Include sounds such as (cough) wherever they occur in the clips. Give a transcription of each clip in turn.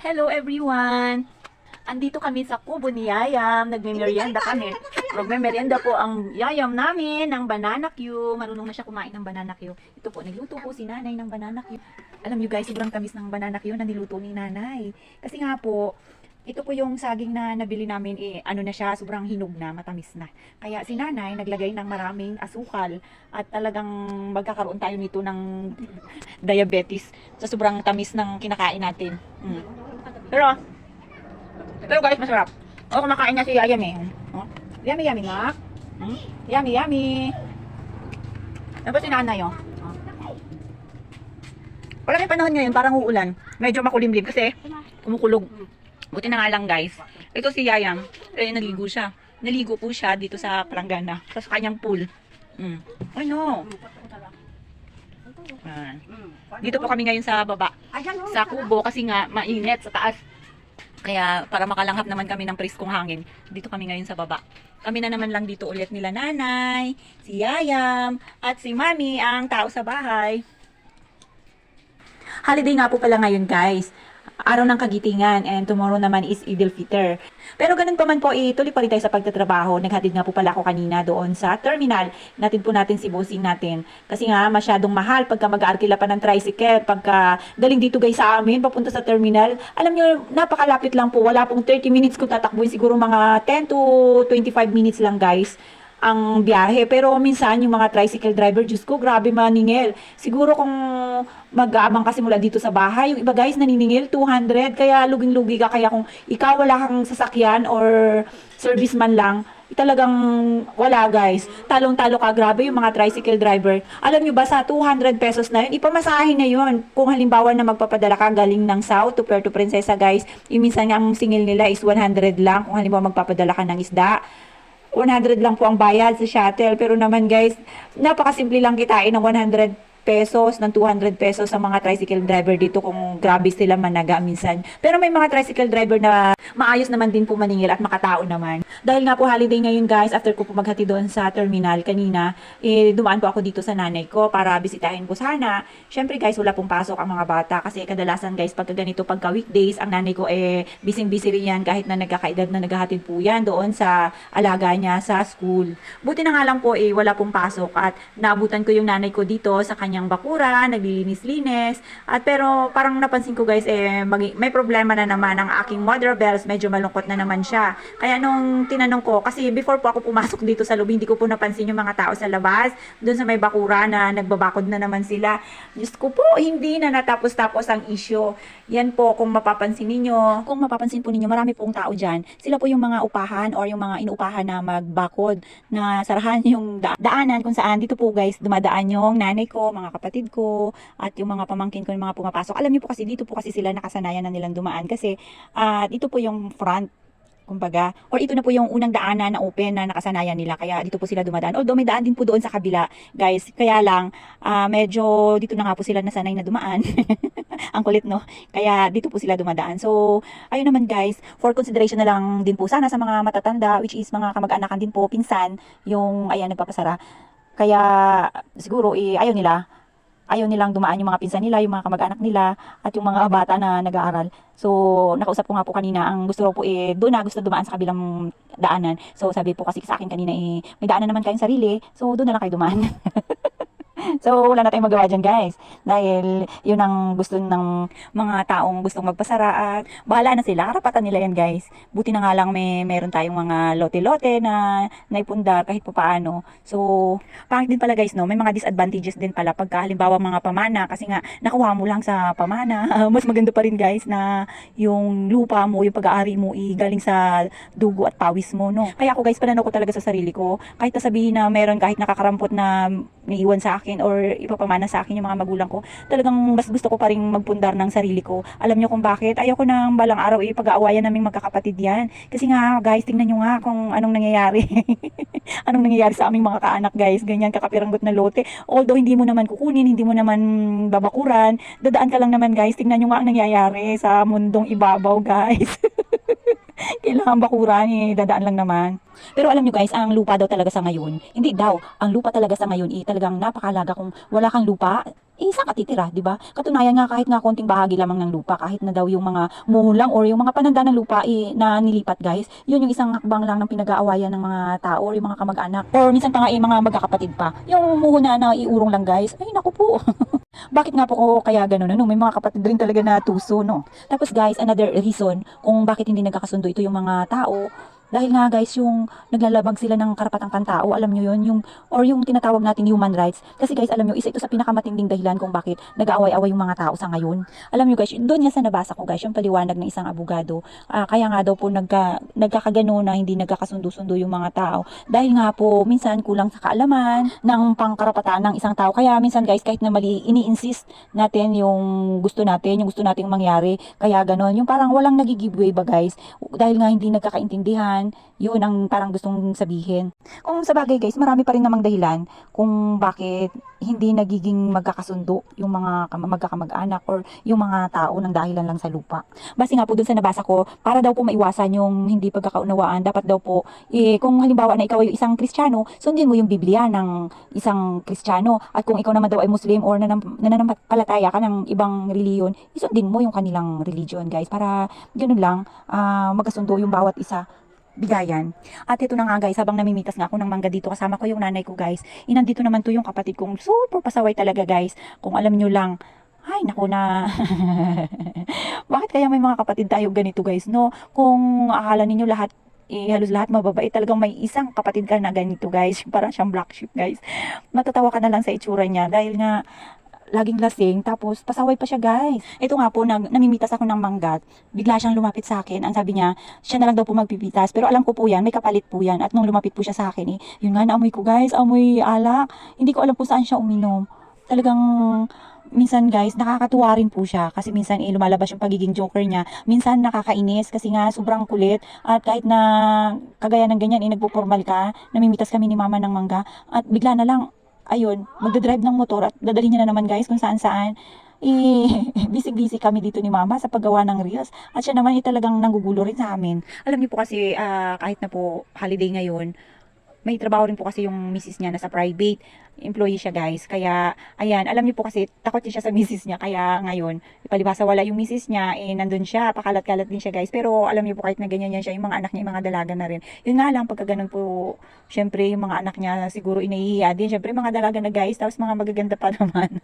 Hello everyone! Andito kami sa kubo ni Yayam. Nagme-merienda kami. Magme-merienda po ang Yayam namin ng banana Q. Marunong na siya kumain ng banana Q. Ito po, nagluto po si nanay ng banana Q. Alam niyo guys, sobrang tamis ng banana Q na niluto ni nanay. Kasi nga po, ito po yung saging na nabili namin, eh, ano na siya, sobrang hinog na, matamis na. Kaya si nanay naglagay ng maraming asukal at talagang magkakaroon tayo nito ng (laughs) diabetes sa sobrang tamis ng kinakain natin. Mm. Pero, pero guys, masarap. O, kumakain na si Yayam eh. Oh. Yummy, yummy nga. Hmm? Yummy, yummy. Tapos si nanay oh. Oh. Wala may panahon ngayon, parang uulan. Medyo makulimlim kasi kumukulog. Buti na nga lang guys. Ito si Yayam, eh, naligo siya. Naligo po siya dito sa Palanggana, sa kanyang pool. Mm. Ano? Ayan. Dito po kami ngayon sa baba sa kubo kasi nga mainit sa taas. Kaya para makalanghap naman kami ng preskong hangin, dito kami ngayon sa baba. Kami na naman lang dito ulit nila nanay, si Yayam, at si Mami ang tao sa bahay. Holiday nga po pala ngayon guys. Araw ng kagitingan and tomorrow naman is Idil Fitr. Pero ganun pa man po, ituloy pa rin tayo sa pagtatrabaho. Naghatid nga po pala ako kanina doon sa terminal. Natin po natin si bossing natin. Kasi nga masyadong mahal pagka mag-aarkila pa ng tricycle. Pagka galing dito guys sa amin, papunta sa terminal. Alam nyo, napakalapit lang po. Wala pong 30 minutes kung tatakbuhin. Siguro mga 10 to 25 minutes lang guys ang biyahe. Pero minsan yung mga tricycle driver, Diyos ko, grabe maningil. Siguro kung mag-aabang kasi mula dito sa bahay, yung iba guys naniningil 200, kaya luging-lugi ka. Kaya kung ikaw wala kang sasakyan or serviceman lang, talagang wala guys. Talong-talo ka, grabe yung mga tricycle driver. Alam nyo ba sa 200 pesos na yun, ipamasahin na yun. Kung halimbawa na magpapadala ka galing ng South to Puerto Princesa guys, yung minsan nga ang singil nila is 100 lang. Kung halimbawa magpapadala ka ng isda, 100 lang po ang bayad sa shuttle. Pero naman guys, napakasimple lang kitain ng 100 pesos, ng 200 pesos sa mga tricycle driver dito kung grabe sila managa minsan. Pero may mga tricycle driver na maayos naman din po maningil at makatao naman. Dahil nga po holiday ngayon guys, after ko po maghati doon sa terminal kanina, eh, dumaan po ako dito sa nanay ko para bisitahin po sana. Siyempre guys, wala pong pasok ang mga bata kasi kadalasan guys, pagka ganito pagka weekdays, ang nanay ko eh, busy-busy rin yan kahit na nagkakaedad na naghahatid po yan doon sa alaga niya sa school. Buti na nga lang po eh, wala pong pasok at naabutan ko yung nanay ko dito sa kanyang bakura, naglilinis-linis. At pero parang napansin ko guys, eh, magi- may problema na naman ang aking mother bells, medyo malungkot na naman siya. Kaya nung tinanong ko, kasi before po ako pumasok dito sa lobby, hindi ko po napansin yung mga tao sa labas, doon sa may bakura na nagbabakod na naman sila. Diyos ko po, hindi na natapos-tapos ang issue. Yan po, kung mapapansin ninyo, kung mapapansin po ninyo, marami pong tao dyan. Sila po yung mga upahan or yung mga inuupahan na magbakod, na sarahan yung da- daanan kung saan dito po guys, dumadaan yung nanay ko, mga kapatid ko, at yung mga pamangkin ko, yung mga pumapasok. Alam niyo po kasi, dito po kasi sila nakasanayan na nilang dumaan kasi ah dito po yung front kumbaga, or ito na po yung unang daanan na open na nakasanayan nila, kaya dito po sila dumadaan. Although may daan din po doon sa kabila, guys, kaya lang, ah, medyo dito na nga po sila nasanay na dumaan. (laughs) Ang kulit, no? Kaya dito po sila dumadaan. So, ayun naman guys, for consideration na lang din po sana sa mga matatanda, which is mga kamag-anakan din po, pinsan, yung, ayan, nagpapasara. Kaya, siguro, eh, ayaw nila, ayaw nilang dumaan yung mga pinsan nila, yung mga kamag-anak nila, at yung mga bata na nag-aaral. So, nakausap ko nga po kanina, ang gusto ko po eh, doon na gusto dumaan sa kabilang daanan. So, sabi po kasi sa akin kanina eh, may daanan naman kayong sarili, so doon na lang kayo dumaan. (laughs) (laughs) So, wala na tayong magawa dyan, guys. Dahil, yun ang gusto ng mga taong gustong magpasara at bahala na sila. Karapatan nila yan, guys. Buti na nga lang may meron tayong mga lote-lote na naipundar kahit pa paano. So, pangit din pala, guys, no? May mga disadvantages din pala pagka halimbawa mga pamana kasi nga nakuha mo lang sa pamana. (laughs) Mas maganda pa rin, guys, na yung lupa mo, yung pag-aari mo, i galing sa dugo at pawis mo, no? Kaya ako, guys, pananaw ko talaga sa sarili ko. Kahit na sabihin na meron kahit nakakarampot na naiiwan sa akin or ipapamana sa akin yung mga magulang ko, talagang mas gusto ko pa rin magpundar ng sarili ko. Alam niyo kung bakit? Ayoko nang balang araw eh, pag-aawayan naming magkakapatid yan. Kasi nga, guys, tingnan nyo nga kung anong nangyayari. (laughs) anong nangyayari sa aming mga kaanak, guys. Ganyan, kakapiranggot na lote. Although, hindi mo naman kukunin, hindi mo naman babakuran, dadaan ka lang naman, guys. Tingnan nyo nga ang nangyayari sa mundong ibabaw, guys. (laughs) (laughs) kailangan bakuran eh, dadaan lang naman. Pero alam nyo guys, ang lupa daw talaga sa ngayon, hindi daw, ang lupa talaga sa ngayon eh, talagang napakalaga kung wala kang lupa, eh, saan ka titira, di ba? Katunayan nga kahit nga konting bahagi lamang ng lupa, kahit na daw yung mga muhulang or yung mga pananda ng lupa eh, na nilipat guys, yun yung isang hakbang lang ng pinag-aawayan ng mga tao or yung mga kamag-anak. Or minsan pa nga eh, mga magkakapatid pa. Yung muhuna na iurong lang guys, ay naku po. (laughs) Bakit nga po ko kaya ganun? Ano? May mga kapatid rin talaga na tuso, no? Tapos guys, another reason kung bakit hindi nagkakasundo ito yung mga tao, dahil nga guys, yung naglalabag sila ng karapatang pantao, alam nyo yun, yung, or yung tinatawag nating human rights. Kasi guys, alam nyo, isa ito sa pinakamatinding dahilan kung bakit nag-aaway-away yung mga tao sa ngayon. Alam nyo guys, doon nga sa nabasa ko guys, yung paliwanag ng isang abogado, ah, kaya nga daw po nagka, nagkakagano na hindi nagkakasundo-sundo yung mga tao. Dahil nga po, minsan kulang sa kaalaman ng pangkarapatan ng isang tao. Kaya minsan guys, kahit na mali, ini-insist natin yung gusto natin, yung gusto nating mangyari. Kaya ganon, yung parang walang nagigibway ba guys, dahil nga hindi nagkakaintindihan, yun ang parang gustong sabihin. Kung sa bagay guys, marami pa rin namang dahilan kung bakit hindi nagiging magkakasundo yung mga kam- magkakamag-anak or yung mga tao ng dahilan lang sa lupa. Base nga po dun sa nabasa ko, para daw po maiwasan yung hindi pagkakaunawaan, dapat daw po, eh, kung halimbawa na ikaw ay isang Kristiyano, sundin mo yung Biblia ng isang Kristiyano. At kung ikaw naman daw ay Muslim or nanam- nananampalataya ka ng ibang reliyon, isundin mo yung kanilang religion guys. Para ganun lang, ah, magkasundo yung bawat isa bigayan. At ito na nga guys, habang namimitas nga ako ng mangga dito, kasama ko yung nanay ko guys. Inandito naman to yung kapatid kong super pasaway talaga guys. Kung alam nyo lang, ay naku na. (laughs) Bakit kaya may mga kapatid tayo ganito guys, no? Kung akala ninyo lahat eh, halos lahat mababait. Talagang may isang kapatid ka na ganito guys. (laughs) Parang siyang black sheep guys. Matatawa ka na lang sa itsura niya dahil nga laging lasing tapos pasaway pa siya guys. Ito nga po nag namimitas ako ng manggat. Bigla siyang lumapit sa akin. Ang sabi niya, siya na lang daw po magpipitas. Pero alam ko po yan, may kapalit po yan. At nung lumapit po siya sa akin eh, yun nga naamoy ko guys, amoy alak. Hindi ko alam kung saan siya uminom. Talagang minsan guys, nakakatuwa rin po siya kasi minsan eh, lumalabas yung pagiging joker niya. Minsan nakakainis kasi nga sobrang kulit at kahit na kagaya ng ganyan, eh, nagpo-formal ka, namimitas kami ni mama ng mangga at bigla na lang, ayun, magdadrive ng motor at dadalhin niya na naman guys kung saan saan. Eh, (laughs) busy-busy kami dito ni mama sa paggawa ng reels. At siya naman eh, talagang nanggugulo rin sa amin. Alam niyo po kasi ah, kahit na po holiday ngayon, may trabaho rin po kasi yung misis niya na sa private employee siya guys. Kaya, ayan, alam niyo po kasi takot siya sa misis niya. Kaya ngayon, palibasa wala yung misis niya, eh nandun siya, pakalat-kalat din siya guys. Pero alam niyo po kahit na ganyan yan siya, yung mga anak niya, yung mga dalaga na rin. Yun nga lang, pagka ganun po, syempre yung mga anak niya siguro inahihiya din. Syempre mga dalaga na guys, tapos mga magaganda pa (laughs) naman.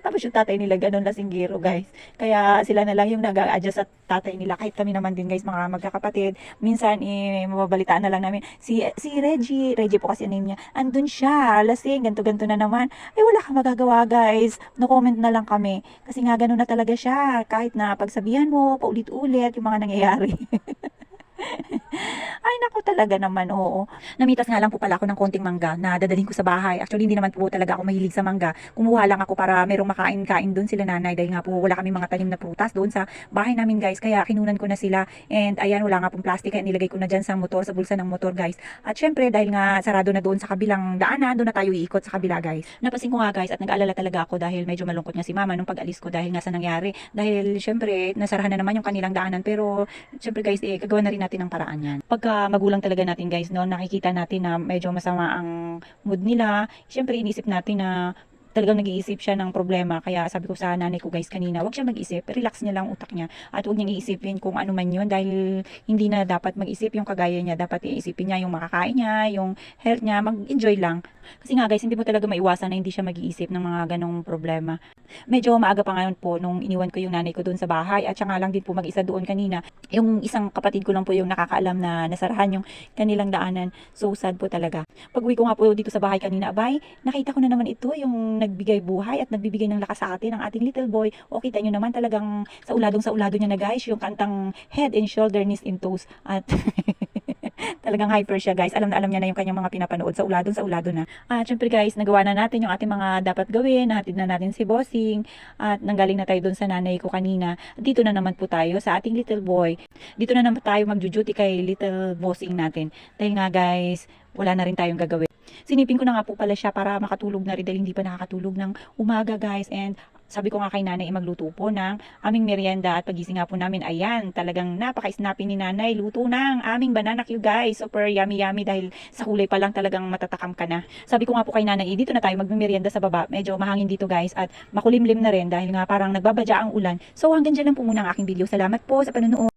tapos yung tatay nila ganun lasinggero guys. Kaya sila na lang yung nag-adjust sa tatay nila. Kahit kami naman din guys, mga magkakapatid. Minsan, eh, mababalitaan na lang namin. Si, si Reggie, Reggie po kasi name niya, andun siya, lasing, ganto-ganto na naman. Ay, wala kang magagawa guys. No comment na lang kami. Kasi nga ganun na talaga siya. Kahit na pagsabihan mo, paulit-ulit yung mga nangyayari. (laughs) (laughs) Ay, naku talaga naman, oo. Namitas nga lang po pala ako ng konting mangga na dadalhin ko sa bahay. Actually, hindi naman po talaga ako mahilig sa mangga. Kumuha lang ako para merong makain-kain doon sila nanay dahil nga po wala kami mga tanim na prutas doon sa bahay namin guys. Kaya kinunan ko na sila and ayan, wala nga pong plastic kaya nilagay ko na dyan sa motor, sa bulsa ng motor guys. At syempre, dahil nga sarado na doon sa kabilang daanan, doon na tayo iikot sa kabila guys. Napansin ko nga guys at nag-aalala talaga ako dahil medyo malungkot nga si mama nung pag-alis ko dahil nga sa nangyari. Dahil syempre, nasarahan na naman yung kanilang daanan pero syempre guys, eh, gagawa na rin natin ng paraan yan. Pagka magulang talaga natin guys, no, nakikita natin na medyo masama ang mood nila, syempre inisip natin na talagang nag-iisip siya ng problema. Kaya sabi ko sa nanay ko guys kanina, wag siya mag-isip, relax niya lang utak niya. At wag niyang iisipin kung ano man yun dahil hindi na dapat mag-isip yung kagaya niya. Dapat iisipin niya yung makakain niya, yung health niya, mag-enjoy lang. Kasi nga guys, hindi mo talaga maiwasan na hindi siya mag-iisip ng mga ganong problema. Medyo maaga pa ngayon po nung iniwan ko yung nanay ko doon sa bahay at siya lang din po mag-isa doon kanina. Yung isang kapatid ko lang po yung nakakaalam na nasarahan yung kanilang daanan. So sad po talaga. Pag uwi ko nga po dito sa bahay kanina, abay, nakita ko na naman ito yung nagbigay buhay at nagbibigay ng lakas sa atin, ang ating little boy. O kita nyo naman talagang sa uladong sa ulado niya na guys, yung kantang head and shoulder, knees and toes. At (laughs) (laughs) talagang hyper siya guys. Alam na alam niya na yung kanyang mga pinapanood sa uladong sa ulado na. At syempre guys, nagawa na natin yung ating mga dapat gawin. Nahatid na natin si Bossing. At nanggaling na tayo doon sa nanay ko kanina. Dito na naman po tayo sa ating little boy. Dito na naman tayo magjujuti kay little Bossing natin. Dahil nga guys, wala na rin tayong gagawin. Sinipin ko na nga po pala siya para makatulog na rin dahil hindi pa nakakatulog ng umaga guys. And sabi ko nga kay nanay, eh, magluto po ng aming merienda at pagising nga po namin, ayan, talagang napaka-snappy ni nanay. Luto ng aming banana Q guys. Super yummy yummy dahil sa kulay pa lang talagang matatakam ka na. Sabi ko nga po kay nanay, eh, dito na tayo magmerienda sa baba. Medyo mahangin dito guys at makulimlim na rin dahil nga parang nagbabadya ang ulan. So hanggang dyan lang po muna ang aking video. Salamat po sa panonood.